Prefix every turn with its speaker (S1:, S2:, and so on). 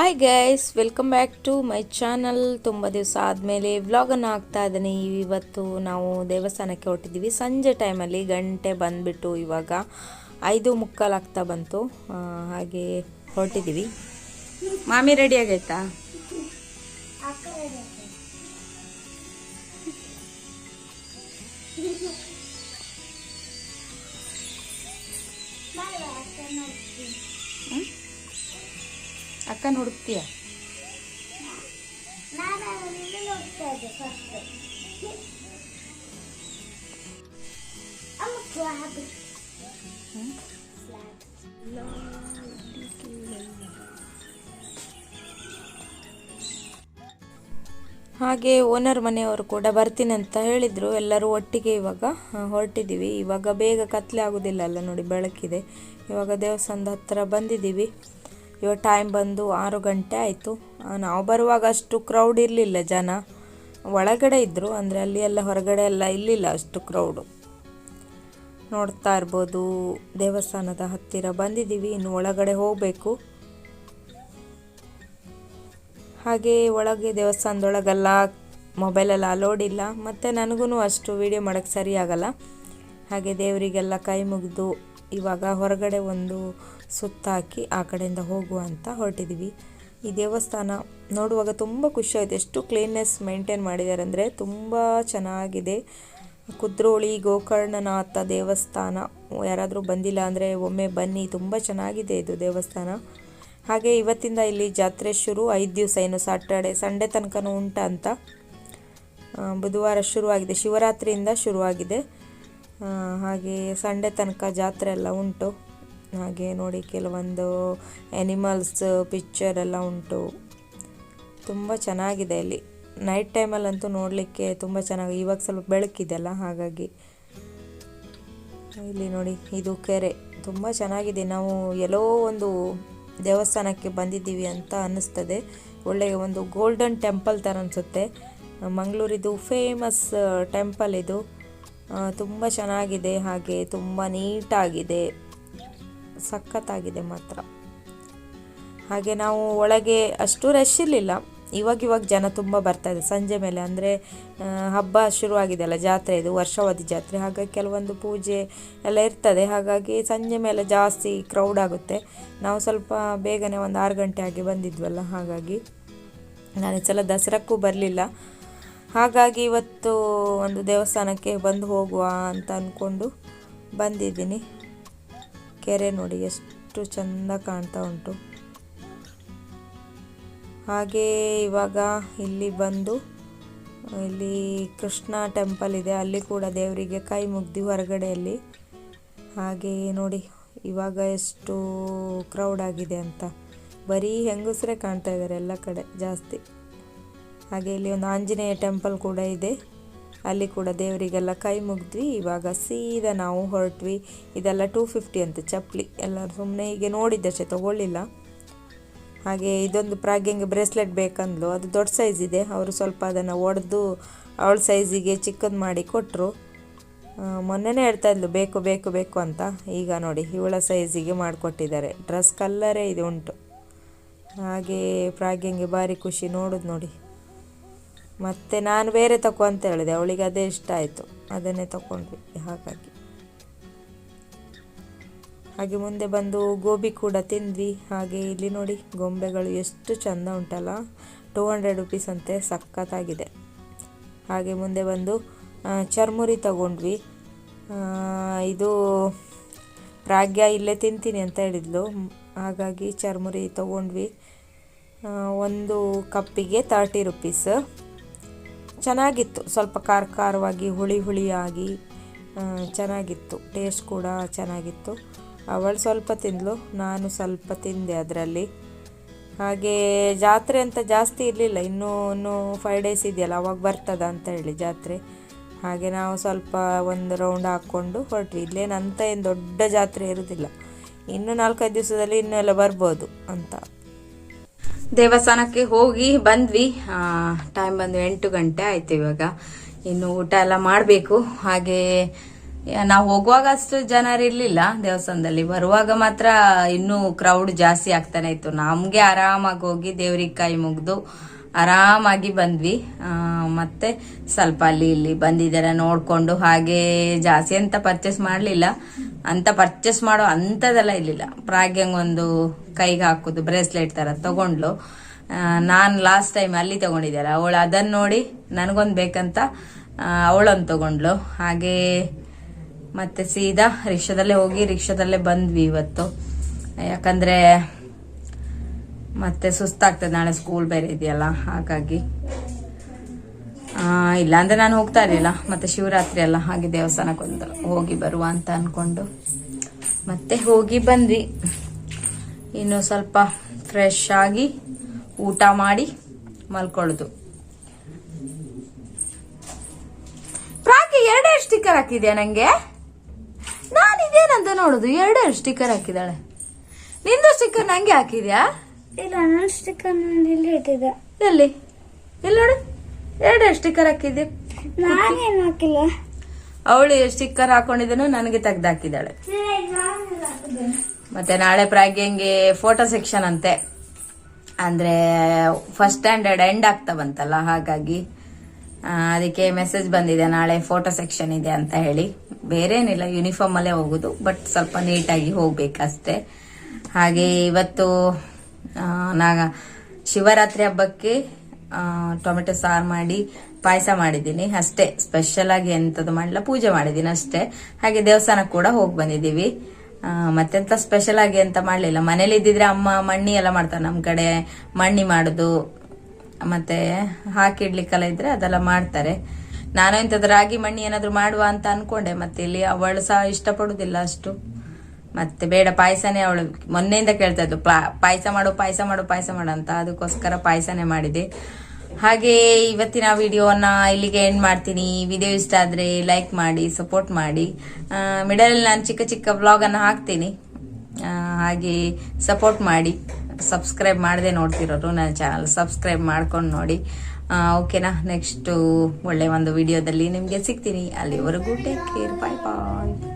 S1: Hi guys welcome back to my channel ತುಂಬ ದಿವಸ ಆದಮೇಲೆ ವ್ಲಾಗನ್ನು ಆಗ್ತಾ ಇದ್ದೀನಿ. ಇವತ್ತು ನಾವು ದೇವಸ್ಥಾನಕ್ಕೆ ಹೊರಟಿದ್ದೀವಿ. ಸಂಜೆ ಟೈಮಲ್ಲಿ ಗಂಟೆ ಬಂದುಬಿಟ್ಟು ಇವಾಗ ಐದು ಮುಕ್ಕಾಲು ಆಗ್ತಾ ಬಂತು. ಹಾಗೆ ಹೊರಟಿದ್ದೀವಿ. ಮಾಮಿ ರೆಡಿ ಆಗೈತಾ? ಅಕ್ಕನ ಹುಡುಕ್ತೀಯ? ಹಾಗೆ. ಓನರ್ ಮನೆಯವರು ಕೂಡ ಬರ್ತೀನಿ ಅಂತ ಹೇಳಿದರು. ಎಲ್ಲರೂ ಒಟ್ಟಿಗೆ ಇವಾಗ ಹೊರಟಿದ್ದೀವಿ. ಇವಾಗ ಬೇಗ ಕತ್ಲೆ ಆಗೋದಿಲ್ಲ ಅಲ್ಲ ನೋಡಿ ಬೆಳಕಿದೆ. ಇವಾಗ ದೇವಸ್ಥಾನದ ಹತ್ರ ಬಂದಿದ್ದೀವಿ. ಇವಾಗ ಟೈಮ್ ಬಂದು ಆರು ಗಂಟೆ ಆಯಿತು. ನಾವು ಬರುವಾಗ ಅಷ್ಟು ಕ್ರೌಡ್ ಇರಲಿಲ್ಲ ಜನ. ಒಳಗಡೆ ಇದ್ದರು ಅಂದರೆ ಅಲ್ಲಿ ಎಲ್ಲ ಹೊರಗಡೆ ಎಲ್ಲ ಇರಲಿಲ್ಲ ಅಷ್ಟು ಕ್ರೌಡು ನೋಡ್ತಾ ಇರ್ಬೋದು, ದೇವಸ್ಥಾನದ ಹತ್ತಿರ ಬಂದಿದ್ದೀವಿ, ಇನ್ನು ಒಳಗಡೆ ಹೋಗಬೇಕು. ಹಾಗೆ ಒಳಗೆ ದೇವಸ್ಥಾನದೊಳಗೆಲ್ಲ ಮೊಬೈಲೆಲ್ಲ ಅಲೋಡ್ ಇಲ್ಲ, ಮತ್ತು ನನಗೂ ಅಷ್ಟು ವೀಡಿಯೋ ಮಾಡೋಕ್ಕೆ ಸರಿಯಾಗಲ್ಲ. ಹಾಗೆ ದೇವರಿಗೆಲ್ಲ ಕೈ ಮುಗಿದು ಇವಾಗ ಹೊರಗಡೆ ಒಂದು ಸುತ್ತ ಹಾಕಿ ಆ ಕಡೆಯಿಂದ ಹೋಗುವ ಅಂತ ಹೊರಟಿದ್ದೀವಿ ಈ ದೇವಸ್ಥಾನ ನೋಡುವಾಗ ತುಂಬ ಖುಷಿ ಆಯಿತು. ಎಷ್ಟು ಕ್ಲೀನ್ನೆಸ್ ಮೇಂಟೈನ್ ಮಾಡಿದ್ದಾರೆ ಅಂದರೆ ತುಂಬ ಚೆನ್ನಾಗಿದೆ. ಕುದ್ರೋಳಿ, ಗೋಕರ್ಣನಾಥ ದೇವಸ್ಥಾನ, ಯಾರಾದರೂ ಬಂದಿಲ್ಲ ಅಂದರೆ ಒಮ್ಮೆ ಬನ್ನಿ, ತುಂಬ ಚೆನ್ನಾಗಿದೆ ಇದು ದೇವಸ್ಥಾನ. ಹಾಗೆ ಇವತ್ತಿಂದ ಇಲ್ಲಿ ಜಾತ್ರೆ ಶುರು, ಐದು ದಿವಸ ಏನು ಸಾಟರ್ಡೆ ಸಂಡೆ ತನಕನೂ ಉಂಟ ಅಂತ ಬುಧವಾರ ಶುರುವಾಗಿದೆ, ಶಿವರಾತ್ರಿಯಿಂದ ಶುರುವಾಗಿದೆ. ಹಾಗೆ ಸಂಡೇ ತನಕ ಜಾತ್ರೆ ಎಲ್ಲ ಉಂಟು. ಹಾಗೆ ನೋಡಿ ಕೆಲವೊಂದು ಎನಿಮಲ್ಸ್ ಪಿಕ್ಚರ್ ಎಲ್ಲ ಉಂಟು. ತುಂಬ ಚೆನ್ನಾಗಿದೆ ಇಲ್ಲಿ. ನೈಟ್ ಟೈಮಲ್ಲಂತೂ ನೋಡಲಿಕ್ಕೆ ತುಂಬ ಚೆನ್ನಾಗಿ, ಇವಾಗ ಸ್ವಲ್ಪ ಬೆಳಕಿದೆಲ್ಲ ಹಾಗಾಗಿ. ಇಲ್ಲಿ ನೋಡಿ, ಇದು ಕೆರೆ. ತುಂಬ ಚೆನ್ನಾಗಿದೆ. ನಾವು ಎಲ್ಲೋ ಒಂದು ದೇವಸ್ಥಾನಕ್ಕೆ ಬಂದಿದ್ದೀವಿ ಅಂತ ಅನ್ನಿಸ್ತದೆ. ಒಳ್ಳೆಯ ಒಂದು ಗೋಲ್ಡನ್ ಟೆಂಪಲ್ ಥರ ಅನಿಸುತ್ತೆ. ಮಂಗಳೂರಿದು ಫೇಮಸ್ ಟೆಂಪಲ್ ಇದು. ತುಂಬ ಚೆನ್ನಾಗಿದೆ. ಹಾಗೆ ತುಂಬ ನೀಟಾಗಿದೆ ಸಖತ್ತಾಗಿದೆ ಮಾತ್ರ. ಹಾಗೆ ನಾವು ಒಳಗೆ ಅಷ್ಟು ರಶ್ ಇರಲಿಲ್ಲ. ಇವಾಗ ಇವಾಗ ಜನ ತುಂಬ ಬರ್ತಾ ಇದೆ. ಸಂಜೆ ಮೇಲೆ ಅಂದರೆ ಹಬ್ಬ ಶುರುವಾಗಿದೆ ಅಲ್ಲ, ಜಾತ್ರೆ ಇದು, ವರ್ಷಾವಧಿ ಜಾತ್ರೆ. ಹಾಗಾಗಿ ಕೆಲವೊಂದು ಪೂಜೆ ಎಲ್ಲ ಇರ್ತದೆ. ಹಾಗಾಗಿ ಸಂಜೆ ಮೇಲೆ ಜಾಸ್ತಿ ಕ್ರೌಡ್ ಆಗುತ್ತೆ. ನಾವು ಸ್ವಲ್ಪ ಬೇಗನೆ ಒಂದು ಆರು ಗಂಟೆ ಆಗಿ ಬಂದಿದ್ವಲ್ಲ, ಹಾಗಾಗಿ ನಾನು ಈ ಸಲ ದಸರಾಕ್ಕೂ ಬರಲಿಲ್ಲ. ಹಾಗಾಗಿ ಇವತ್ತು ಒಂದು ದೇವಸ್ಥಾನಕ್ಕೆ ಬಂದು ಹೋಗುವ ಅಂತ ಅಂದ್ಕೊಂಡು ಬಂದಿದ್ದೀನಿ. ಕೆರೆ ನೋಡಿ ಎಷ್ಟು ಚಂದ ಕಾಣ್ತಾ ಉಂಟು. ಹಾಗೆ ಇವಾಗ ಇಲ್ಲಿ ಬಂದು, ಇಲ್ಲಿ ಕೃಷ್ಣ ಟೆಂಪಲ್ ಇದೆ. ಅಲ್ಲಿ ಕೂಡ ದೇವರಿಗೆ ಕೈ ಮುಗ್ದಿ ಹೊರಗಡೆಯಲ್ಲಿ. ಹಾಗೆ ನೋಡಿ, ಇವಾಗ ಎಷ್ಟು ಕ್ರೌಡ್ ಆಗಿದೆ ಅಂತ. ಬರೀ ಹೆಂಗಸರೇ ಕಾಣ್ತಾ ಇದ್ದಾರೆ ಎಲ್ಲ ಕಡೆ ಜಾಸ್ತಿ. ಹಾಗೆ ಇಲ್ಲಿ ಒಂದು ಆಂಜನೇಯ ಟೆಂಪಲ್ ಕೂಡ ಇದೆ. ಅಲ್ಲಿ ಕೂಡ ದೇವರಿಗೆಲ್ಲ ಕೈ ಮುಗಿದ್ವಿ. ಇವಾಗ ಸೀದಾ ನಾವು ಹೊರಟ್ವಿ. ಇದೆಲ್ಲ ಟೂ ಫಿಫ್ಟಿ ಅಂತ ಚಪ್ಪಲಿ. ಎಲ್ಲ ಸುಮ್ಮನೆ ಹೀಗೆ ನೋಡಿದ್ದಷ್ಟೇ ತೊಗೊಳ್ಳಿಲ್ಲ. ಹಾಗೆ ಇದೊಂದು ಪ್ರಾಗ್ಯಂಗೆ ಬ್ರೇಸ್ಲೆಟ್ ಬೇಕಂದ್ಲು. ಅದು ದೊಡ್ಡ ಸೈಜ್ ಇದೆ. ಅವರು ಸ್ವಲ್ಪ ಅದನ್ನು ಒಡೆದು ಅವಳ ಸೈಜಿಗೆ ಚಿಕ್ಕದು ಮಾಡಿ ಕೊಟ್ಟರು ಮೊನ್ನೆನೇ ಹೇಳ್ತಾ ಇದ್ಲು, ಬೇಕು ಬೇಕು ಬೇಕು ಅಂತ. ಈಗ ನೋಡಿ, ಇವಳ ಸೈಜಿಗೆ ಮಾಡಿಕೊಟ್ಟಿದ್ದಾರೆ. ಡ್ರೆಸ್ ಕಲ್ಲರೇ ಇದು ಉಂಟು. ಹಾಗೆ ಪ್ರಾಗ್ಯಂಗೆ ಭಾರಿ ಖುಷಿ ನೋಡೋದು ನೋಡಿ. ಮತ್ತು ನಾನು ಬೇರೆ ತಗೋ ಅಂತ ಹೇಳಿದೆ. ಅವಳಿಗೆ ಅದೇ ಇಷ್ಟ ಆಯಿತು. ಅದನ್ನೇ ತಗೊಂಡ್ವಿ ಹಾಗಾಗಿ. ಹಾಗೆ ಮುಂದೆ ಬಂದು ಗೋಬಿ ಕೂಡ ತಿಂದ್ವಿ. ಹಾಗೆ ಇಲ್ಲಿ ನೋಡಿ ಗೊಂಬೆಗಳು ಎಷ್ಟು ಚಂದ ಉಂಟಲ್ಲ. ಟೂ ಹಂಡ್ರೆಡ್ ರುಪೀಸ್ ಅಂತೆ ಸಖತ್ತಾಗಿದೆ. ಹಾಗೆ ಮುಂದೆ ಬಂದು ಚರ್ಮುರಿ ತಗೊಂಡ್ವಿ. ಇದು ಪ್ರಾಗ್ಯ ಇಲ್ಲೇ ತಿಂತೀನಿ ಅಂತ ಹೇಳಿದ್ಲು. ಹಾಗಾಗಿ ಚರ್ಮುರಿ ತಗೊಂಡ್ವಿ. ಒಂದು ಕಪ್ಪಿಗೆ ತರ್ಟಿ ರುಪೀಸ್. ಚೆನ್ನಾಗಿತ್ತು. ಸ್ವಲ್ಪ ಖಾರ ಖಾರವಾಗಿ, ಹುಳಿ ಹುಳಿಯಾಗಿ ಚೆನ್ನಾಗಿತ್ತು. ಟೇಸ್ಟ್ ಕೂಡ ಚೆನ್ನಾಗಿತ್ತು. ಅವಳು ಸ್ವಲ್ಪ ತಿಂದಳು ನಾನು ಸ್ವಲ್ಪ ತಿಂದೆ ಅದರಲ್ಲಿ. ಹಾಗೆ ಜಾತ್ರೆ ಅಂತ ಜಾಸ್ತಿ ಇರಲಿಲ್ಲ. ಇನ್ನೂ ಇನ್ನೂ ಫೈವ್ ಡೇಸ್ ಇದೆಯಲ್ಲ, ಅವಾಗ ಬರ್ತದ ಅಂತ ಹೇಳಿ ಜಾತ್ರೆ. ಹಾಗೆ ನಾವು ಸ್ವಲ್ಪ ಒಂದು ರೌಂಡ್ ಹಾಕ್ಕೊಂಡು ಹೊರಟ್ವಿ. ಇಲ್ಲೇನಂತ ಏನು ದೊಡ್ಡ ಜಾತ್ರೆ ಇರೋದಿಲ್ಲ. ಇನ್ನೂ ನಾಲ್ಕೈದು ದಿವಸದಲ್ಲಿ ಇನ್ನೂ ಎಲ್ಲ ಬರ್ಬೋದು ಅಂತ. ದೇವಸ್ಥಾನಕ್ಕೆ ಹೋಗಿ ಬಂದ್ವಿ. ಟೈಮ್ ಬಂದು ಎಂಟು ಗಂಟೆ ಆಯ್ತು ಇವಾಗ. ಇನ್ನು ಊಟ ಎಲ್ಲ ಮಾಡಬೇಕು. ಹಾಗೆ,
S2: ನಾವು ಹೋಗುವಾಗ ಅಷ್ಟು ಜನರು ಇರ್ಲಿಲ್ಲ ದೇವಸ್ಥಾನದಲ್ಲಿ. ಬರುವಾಗ ಮಾತ್ರ ಇನ್ನೂ ಕ್ರೌಡ್ ಜಾಸ್ತಿ ಆಗ್ತಾನೆ ಇತ್ತು. ನಮಗೆ ಆರಾಮಾಗಿ ಹೋಗಿ ದೇವ್ರಿಗೆ ಕೈ ಮುಗ್ದು ಆರಾಮಾಗಿ ಬಂದ್ವಿ. ಮತ್ತೆ ಸ್ವಲ್ಪ ಅಲ್ಲಿ ಇಲ್ಲಿ ಬಂದಿದ್ದಾರೆ ನೋಡ್ಕೊಂಡು. ಹಾಗೆ ಜಾಸ್ತಿ ಅಂತ ಪರ್ಚೇಸ್ ಮಾಡಲಿಲ್ಲ. ಅಂತ ಪರ್ಚೇಸ್ ಮಾಡೋ ಅಂಥದ್ದೆಲ್ಲ ಇರಲಿಲ್ಲ. ಪ್ರಾಗ್ಯಂಗ್ ಒಂದು ಕೈಗೆ ಹಾಕೋದು ಬ್ರೇಸ್ಲೆಟ್ ತರ ತಗೊಂಡ್ಲು. ನಾನು ಲಾಸ್ಟ್ ಟೈಮ್ ಅಲ್ಲಿ ತಗೊಂಡಿದ್ದಾರೆ ಅವಳು ಅದನ್ನ ನೋಡಿ ನನಗೊಂದು ಬೇಕಂತ ಅವಳೊಂದು ತಗೊಂಡ್ಲು. ಹಾಗೆ ಮತ್ತೆ ಸೀದಾ ರಿಕ್ಷಾದಲ್ಲೇ ಹೋಗಿ ರಿಕ್ಷಾದಲ್ಲೇ ಬಂದ್ವಿ ಇವತ್ತು. ಯಾಕಂದ್ರೆ ಮತ್ತೆ ಸುಸ್ತಾಗ್ತದೆ ನಾಳೆ ಸ್ಕೂಲ್ ಬೇರೆ ಇದೆಯಲ್ಲ ಹಾಗಾಗಿ. ಆ, ಇಲ್ಲಾಂದ್ರೆ ನಾನು ಹೋಗ್ತಾ ಇರಲಿಲ್ಲ ಮತ್ತೆ ಶಿವರಾತ್ರಿ ಅಲ್ಲ ಹಾಗೆ ದೇವಸ್ಥಾನಕ್ಕೊಂದು ಹೋಗಿ ಬರುವ ಅಂತ ಅನ್ಕೊಂಡು. ಮತ್ತೆ ಹೋಗಿ ಬಂದ್ವಿ. ಇನ್ನು ಸ್ವಲ್ಪ ಫ್ರೆಶ್ ಆಗಿ ಊಟ ಮಾಡಿ ಮಲ್ಕೊಳ್ಳೋದು. ಪ್ರಾಕಿ ಎರಡೇ ಸ್ಟಿಕ್ಕರ್ ಹಾಕಿದ್ಯಾ ನಂಗೆ? ನಾನು ಇದೇನಂತ ನೋಡುದು ಎರಡೇ ಸ್ಟಿಕ್ಕರ್ ಹಾಕಿದಾಳೆ ನಿಂದು ಸ್ಟಿಕ್ಕರ್ ನಂಗೆ ಹಾಕಿದ್ಯಾ?
S3: ಇಲ್ಲ ನನ್ನ ಸ್ಟಿಕ್ಕರ್ ನಾನು ಇಲ್ಲಿ ಇಟ್ಟಿದ್ದೆ.
S2: ಎಲ್ಲಿ? ನೋಡು. ಎರಡೇ ಸ್ಟಿಕ್ಕರ್ ಹಾಕಿದ್ದೆ.
S3: ನಾನೇನು ಹಾಕಿಲ್ಲ.
S2: ಅವಳು ಸ್ಟಿಕ್ಕರ್ ಹಾಕೊಂಡಿದ್ದನು ನನಗೆ ತೆಗ್ದು ಹಾಕಿದಾಳೆ ಮತ್ತೆ ನಾಳೆ ಪ್ರಾಗ್ಯಂಗೆ ಫೋಟೋ ಸೆಕ್ಷನ್ ಅಂತೆ. ಅಂದ್ರೆ ಫಸ್ಟ್ ಸ್ಟ್ಯಾಂಡರ್ಡ್ ಎಂಡ್ ಆಗ್ತಾ ಬಂತಲ್ಲ ಹಾಗಾಗಿ ಅದಕ್ಕೆ ಮೆಸೇಜ್ ಬಂದಿದೆ ನಾಳೆ ಫೋಟೋ ಸೆಕ್ಷನ್ ಇದೆ ಅಂತ ಹೇಳಿ. ಬೇರೇನಿಲ್ಲ ಯೂನಿಫಾರ್ಮ್ ಅಲ್ಲೇ ಹೋಗುದು ಬಟ್ ಸ್ವಲ್ಪ ನೀಟಾಗಿ ಹೋಗ್ಬೇಕಷ್ಟೇ. ಹಾಗೆ ಇವತ್ತು ನಾ ಶಿವರಾತ್ರಿ ಹಬ್ಬಕ್ಕೆ ಟೊಮೆಟೊ ಸಾರು ಮಾಡಿ ಪಾಯಸ ಮಾಡಿದ್ದೀನಿ. ಅಷ್ಟೇ ಸ್ಪೆಷಲ್ ಆಗಿ ಎಂಥದ್ದು ಮಾಡಿಲ್ಲ, ಪೂಜೆ ಮಾಡಿದ್ದೀನಿ ಅಷ್ಟೇ. ಹಾಗೆ ದೇವಸ್ಥಾನ ಕೂಡ ಹೋಗಿ ಬಂದಿದ್ದೀವಿ. ಮತ್ತೆಂತ ಸ್ಪೆಷಲ್ ಆಗಿ ಅಂತ ಮಾಡಲಿಲ್ಲ. ಮನೇಲಿ ಇದ್ದಿದ್ರೆ ಅಮ್ಮ ಮಣ್ಣಿ ಎಲ್ಲ ಮಾಡ್ತಾರೆ ನಮ್ಮ ಕಡೆ. ಮಣ್ಣಿ ಮಾಡೋದು, ಮತ್ತೆ ಹಾಕಿಡ್ಲಿಕ್ಕೆಲ್ಲ ಇದ್ರೆ ಅದೆಲ್ಲ ಮಾಡ್ತಾರೆ. ನಾನು ಇಂಥದ್ದು ರಾಗಿ ಮಣ್ಣಿ ಏನಾದರೂ ಮಾಡುವ ಅಂತ ಅನ್ಕೊಂಡೆ ಮತ್ತೆ ಇಲ್ಲಿ ಅವಳು ಸಹ ಇಷ್ಟಪಡುದಿಲ್ಲ ಅಷ್ಟು. ಮತ್ತೆ ಬೇಡ, ಪಾಯಸನೇ ಅವಳು ಮೊನ್ನೆಯಿಂದ ಕೇಳ್ತಾ ಇದ್ಲು ಪಾಯಸ ಮಾಡು ಪಾಯಸ ಮಾಡು ಪಾಯಸ ಮಾಡು ಅಂತ ಅದಕ್ಕೋಸ್ಕರ ಪಾಯಸನೇ ಮಾಡಿದೆ. ಹಾಗೆ ಇವತ್ತಿನ ವಿಡಿಯೋನ ಇಲ್ಲಿಗೆ ಎಂಡ್ ಮಾಡ್ತೀನಿ. ವಿಡಿಯೋ ಇಷ್ಟ ಆದ್ರೆ ಲೈಕ್ ಮಾಡಿ ಸಪೋರ್ಟ್ ಮಾಡಿ. ಮಿಡಲ್ ನಾನು ಚಿಕ್ಕ ಚಿಕ್ಕ ವ್ಲಾಗ್ ಅನ್ನ ಹಾಕ್ತೀನಿ. ಹಾಗೆ ಸಪೋರ್ಟ್ ಮಾಡಿ. ಸಬ್ಸ್ಕ್ರೈಬ್ ಮಾಡದೆ ನೋಡ್ತಿರೋರು ನನ್ನ ಚಾನಲ್ ಸಬ್ಸ್ಕ್ರೈಬ್ ಮಾಡ್ಕೊಂಡು ನೋಡಿ. ಓಕೆನಾ ನೆಕ್ಸ್ಟ್ ಒಳ್ಳೆ ಒಂದು ವಿಡಿಯೋದಲ್ಲಿ ನಿಮಗೆ ಸಿಗ್ತೀನಿ. ಅಲ್ಲಿವರೆಗೂ ಟೇಕ್ ಕೇರ್ ಬಾಯ್ ಬಾಯ್